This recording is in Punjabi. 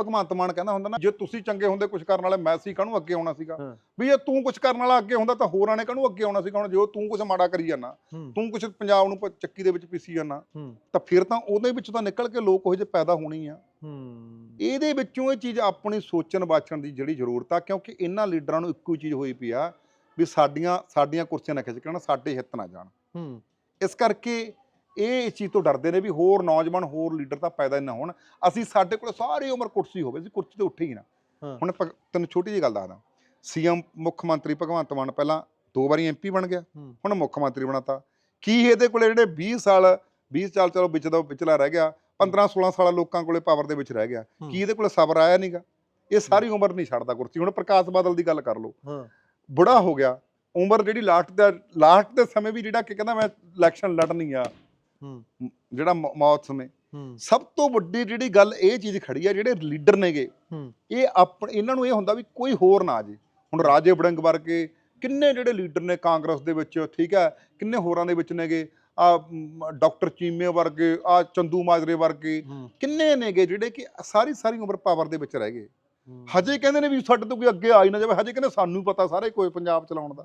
ਭਗਵੰਤ ਮਾਨ ਕਹਿੰਦਾ ਹੁੰਦਾ ਨਾ ਜੇ ਤੁਸੀਂ ਚੰਗੇ ਹੁੰਦੇ ਕੁਝ ਕਰਨ ਵਾਲੇ ਮੈਂ ਸੀ ਕਾਹਨੂੰ ਅੱਗੇ ਆਉਣਾ ਸੀਗਾ। ਵੀ ਜੇ ਤੂੰ ਕੁਝ ਕਰਨ ਵਾਲਾ ਅੱਗੇ ਹੁੰਦਾ ਤਾਂ ਹੋਰਾਂ ਨੇ ਕਾਹਨੂੰ ਅੱਗੇ ਆਉਣਾ ਸੀਗਾ? ਹੁਣ ਜੋ ਤੂੰ ਕੁਝ ਮਾੜਾ ਕਰੀ ਹੂੰ। ਤੂੰ ਕੁਝ ਪੰਜਾਬ ਨੂੰ ਚੱਕੀ ਦੇ ਵਿੱਚ ਪੀਸੀ ਹੂੰ। ਤਾਂ ਫਿਰ ਤਾਂ ਉਹਦੇ ਵਿੱਚ ਤਾਂ ਨਿਕਲ ਕੇ ਲੋਕ ਉਹ ਜਿਹੇ ਪੈਦਾ ਹੋਣੇ ਆ। ਇਹਦੇ ਵਿੱਚੋਂ ਇਹ ਚੀਜ਼ ਆਪਣੀ ਸੋਚਣ ਬਾਚਣ ਦੀ ਜਿਹੜੀ ਜ਼ਰੂਰਤ ਆ ਕਿਉਂਕਿ ਇਹਨਾਂ ਲੀਡਰਾਂ ਨੂੰ ਇੱਕੋ ਹੀ ਚੀਜ਼ ਹੋਈ ਪਈ ਆ ਵੀ ਸਾਡੀਆਂ ਸਾਡੀਆਂ ਕੁਰਸੀਆਂ ਨਾ ਖਿੱਚ ਕੇ ਨਾ ਸਾਡੇ ਹਿੱਤ ਨਾ ਜਾਣ। ਇਸ ਕਰਕੇ ਇਹ ਇਸ ਚੀਜ਼ ਤੋਂ ਡਰਦੇ ਨੇ ਵੀ ਹੋਰ ਨੌਜਵਾਨ ਹੋਰ ਲੀਡਰ ਤਾਂ ਪੈਦਾ ਹੀ ਨਾ ਹੋਣ। ਅਸੀਂ ਸਾਡੇ ਕੋਲ ਸਾਰੀ ਉਮਰ ਕੁਰਸੀ ਹੋਵੇ ਅਸੀਂ ਕੁਰਸੀ ਤੇ ਉੱਠੇ ਹੀ ਨਾ। ਹੁਣ ਤੈਨੂੰ ਛੋਟੀ ਜਿਹੀ ਗੱਲ ਦੱਸਦਾ। ਸੀਐਮ ਮੁੱਖ ਮੰਤਰੀ ਭਗਵੰਤ ਮਾਨ ਪਹਿਲਾਂ ਦੋ ਵਾਰੀ ਐਮਪੀ ਬਣ ਗਿਆ। ਹੁਣ ਮੁੱਖ ਮੰਤਰੀ ਬਣਾਤਾ। ਕੀ ਇਹਦੇ ਕੋਲੇ ਜਿਹੜੇ 20 ਸਾਲ 20 ਸਾਲ ਚਲੋ ਵਿੱਚ ਦਾ ਵਿਚਲਾ ਰਹਿ ਗਿਆ 15 16 ਸਾਲ ਲੋਕਾਂ ਕੋਲੇ ਪਾਵਰ ਦੇ ਵਿੱਚ ਰਹਿ ਗਿਆ। ਕੀ ਇਹਦੇ ਕੋਲੇ ਸਬਰ ਆਇਆ ਨਹੀਂਗਾ ਇਹ ਸਾਰੀ ਉਮਰ ਨਹੀਂ ਛੱਡਦਾ ਕੁਰਸੀ। ਹੁਣ ਪ੍ਰਕਾਸ਼ ਬਾਦਲ ਦੀ ਗੱਲ ਕਰ ਲਓ। ਹਾਂ। ਬੁੜਾ ਹੋ ਗਿਆ। ਉਮਰ ਜਿਹੜੀ ਲਾਸਟ ਦਾ ਲਾਸਟ ਦੇ ਸਮੇਂ ਵੀ ਜਿਹੜਾ ਕਿ ਕਹਿੰਦਾ ਮੈਂ ਇਲੈਕਸ਼ਨ ਲੜਨੀ ਆ ਜਿਹੜਾ ਮੌਤ ਸਮੇਂ। ਹੂੰ। ਸਭ ਤੋਂ ਵੱਡੀ ਜਿਹੜੀ ਗੱਲ ਇਹ ਚੀਜ਼ ਖੜੀ ਆ ਜਿਹੜੇ ਲੀਡਰ ਨੇਗੇ ਹੂੰ। ਇਹ ਆਪਣ ਇਹਨਾਂ ਨੂੰ ਇਹ ਹੁੰਦਾ ਵੀ ਕੋਈ ਹੋਰ ਨਾ ਆ ਜੇ। ਹੁਣ ਰਾਜੇ ਵੜਿੰਗ ਵਰਗੇ ਕਿੰਨੇ ਜਿਹੜੇ ਲੀਡਰ ਨੇ ਕਾਂਗਰਸ ਦੇ ਵਿੱਚ ਠੀਕ ਹੈ ਕਿੰਨੇ ਹੋਰਾਂ ਦੇ ਵਿੱਚ ਨੇਗੇ ਆ ਡਾਕਟਰ ਚੀਮੇ ਵਰਗੇ ਆ ਚੰਦੂ ਮਾਜਰੇ ਵਰਗੇ ਕਿੰਨੇ ਨੇਗੇ ਜਿਹੜੇ ਕਿ ਸਾਰੀ ਸਾਰੀ ਉਮਰ ਪਾਵਰ ਦੇ ਵਿੱਚ ਰਹਿ ਗਏ। ਹਜੇ ਕਹਿੰਦੇ ਨੇ ਵੀ ਸਾਡੇ ਤੋਂ ਕੋਈ ਅੱਗੇ ਆ ਹੀ ਨਾ ਜਾਵੇ ਹਜੇ ਕਹਿੰਦੇ ਸਾਨੂੰ ਪਤਾ ਸਾਰੇ ਕੋਈ ਪੰਜਾਬ ਚਲਾਉਣ ਦਾ।